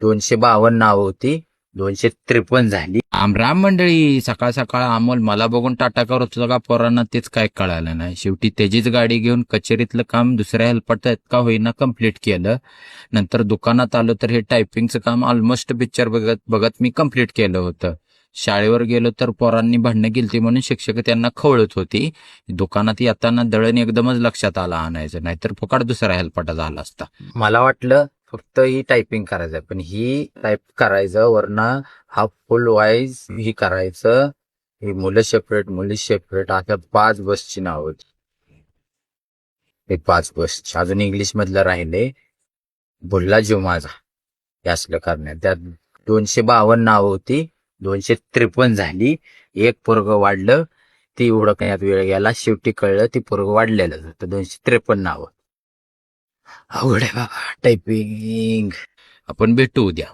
दोनशे बावन्न नावं होती. दोनशे त्रेपन्न झाली. राम मंडळी सकाळ सकाळ अमोल मला बघून टाटा करत होता का पोरांना तेच काय कळालं नाही. शेवटी त्याचीच गाडी घेऊन कचेरीतलं काम दुसऱ्या हेल्पटात का होईना कंप्लीट केलं. नंतर दुकानात आलो तर हे टायपिंगचं काम ऑलमोस्ट पिक्चर बघत बघत मी कंप्लीट केलं होतं. शाळेवर गेलो तर पोरांनी भांडणं गेलती म्हणून शिक्षक त्यांना खवळत होती. दुकानात येताना दळण एकदमच लक्षात आलं आणायचं नाहीतर फुकाट दुसरा हेल्पटा झाला असता. मला वाटलं फक्त ही टायपिंग करायचं पण ही टाईप करायचं वरनं हा फुल वाईज ही करायचं. ही मुलं सेपरेट मुली सेपरेट अशा पाच बसची नाव होती. हे पाच बस अजून इंग्लिश मधलं राहिले. बोलला जीव माझा हे असलं करण्यात. त्यात दोनशे बावन्न नाव होती. दोनशे त्रेपन्न झाली. एक पोरग वाढलं. ती ओळखण्यात वेळ गेला. शेवटी कळलं ती पोरग वाढलेलं होतं. दोनशे त्रेपन्न नावं. अवघड आहे बाबा टायपिंग आपण भेटू उद्या.